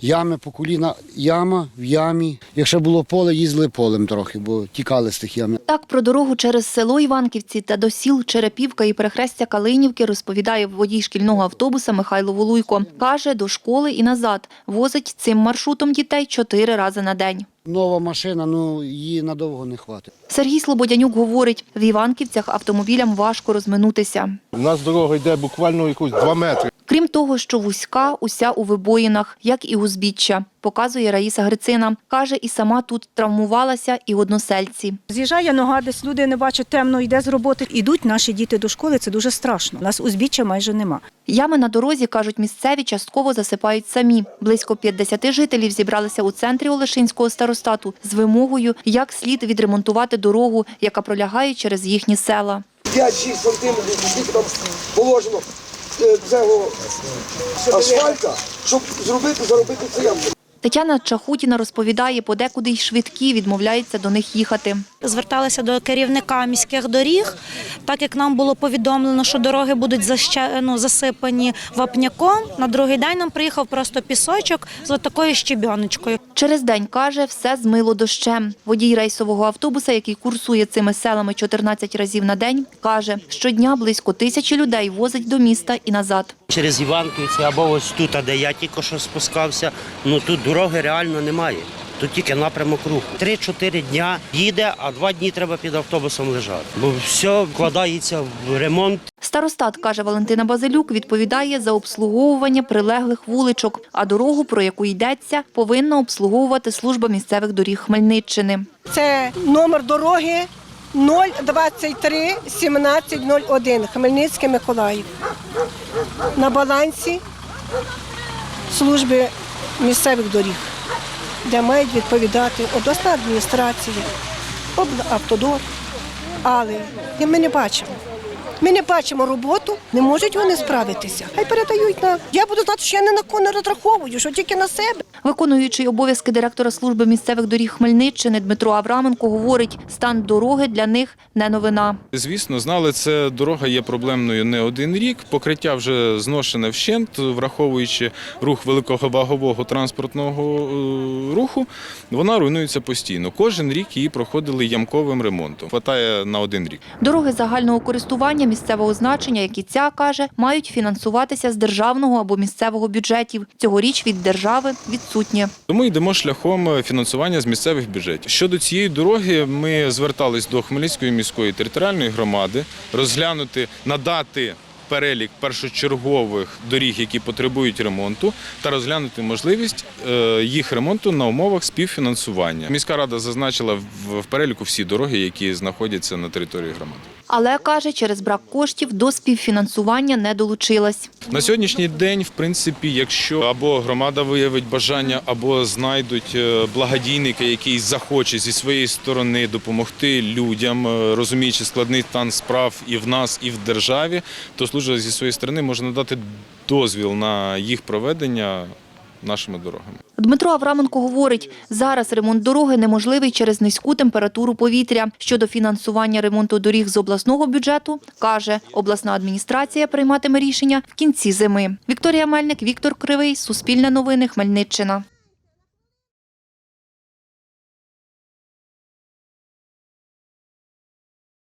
Ями по коліна, яма в ямі. Якщо було поле, їздили полем трохи, бо тікали з тих ям. Так про дорогу через село Іванківці та до сіл Черепівка і перехрестя Калинівки розповідає водій шкільного автобуса Михайло Волуйко. Каже, до школи і назад возить цим маршрутом дітей чотири рази на день. Нова машина, ну її надовго не хватить. Сергій Слободянюк говорить, в Іванківцях автомобілям важко розминутися. У нас дорога йде буквально якусь 2 метри. Крім того, що вузька, уся у вибоїнах, як і узбіччя, показує Раїса Грицина. Каже, і сама тут травмувалася, і односельці. З'їжджає нога, десь люди не бачать темно, йде з роботи. Ідуть наші діти до школи, це дуже страшно. У нас узбіччя майже нема. Ями на дорозі, кажуть місцеві, частково засипають самі. Близько 50 жителів зібралися у центрі Олешинського старостату з вимогою, як слід відремонтувати дорогу, яка пролягає через їхні села. 5-6 сантиметрів, там положено цього асфальта, щоб зробити, заробити це ямку. Тетяна Чахутіна розповідає, подекуди й швидкі відмовляються до них їхати. зверталися до керівника міських доріг, так як нам було повідомлено, що дороги будуть ну, засипані вапняком. На другий день нам приїхав просто пісочок з такою щебіночкою. Через день, каже, все змило дощем. Водій рейсового автобуса, який курсує цими селами 14 разів на день, каже, щодня близько тисячі людей возить до міста і назад. Через Іванківці або ось тут, де я тільки що спускався. Ну тут дороги реально немає. Тут тільки напрямок руху. Три-чотири дня їде, а два дні треба під автобусом лежати. Бо все вкладається в ремонт. Старостат, каже Валентина Базилюк, відповідає за обслуговування прилеглих вуличок, а дорогу, про яку йдеться, повинна обслуговувати служба місцевих доріг Хмельниччини. Це номер дороги 023 1701 Хмельницький Миколаїв. На балансі служби місцевих доріг, де мають відповідати обласна адміністрація, облавтодор. Але ми не бачимо. Ми не бачимо роботу, не можуть вони справитися. Хай передають нам. Я буду знати, що я не на кого не розраховую, що тільки на себе. Виконуючий обов'язки директора служби місцевих доріг Хмельниччини Дмитро Авраменко говорить, стан дороги для них не новина. Звісно, знали, це дорога є проблемною не один рік. Покриття вже зношене вщент, враховуючи рух великого вагового транспортного е, руху, вона руйнується постійно. Кожен рік її проходили ямковим ремонтом. Хватає на один рік. Дороги загального користування місцевого значення, як і ця каже, мають фінансуватися з державного або місцевого бюджетів. Цьогоріч від держави відсутнє. Тому йдемо шляхом фінансування з місцевих бюджетів. Щодо цієї дороги, ми звертались до Хмельницької міської територіальної громади розглянути, надати. Перелік першочергових доріг, які потребують ремонту, та розглянути можливість е, їх ремонту на умовах співфінансування. Міська рада зазначила в переліку всі дороги, які знаходяться на території громади. Але каже, через брак коштів до співфінансування не долучилась. На сьогоднішній день, в принципі, якщо або громада виявить бажання, або знайдуть е, благодійника, який захоче зі своєї сторони допомогти людям, е, розуміючи складний стан справ і в нас, і в державі, то служба зі своєї сторони може надати дозвіл на їх проведення нашими дорогами. Дмитро Авраменко говорить, зараз ремонт дороги неможливий через низьку температуру повітря. Щодо фінансування ремонту доріг з обласного бюджету, каже, обласна адміністрація прийматиме рішення в кінці зими. Вікторія Мельник, Віктор Кривий, Суспільне новини, Хмельниччина.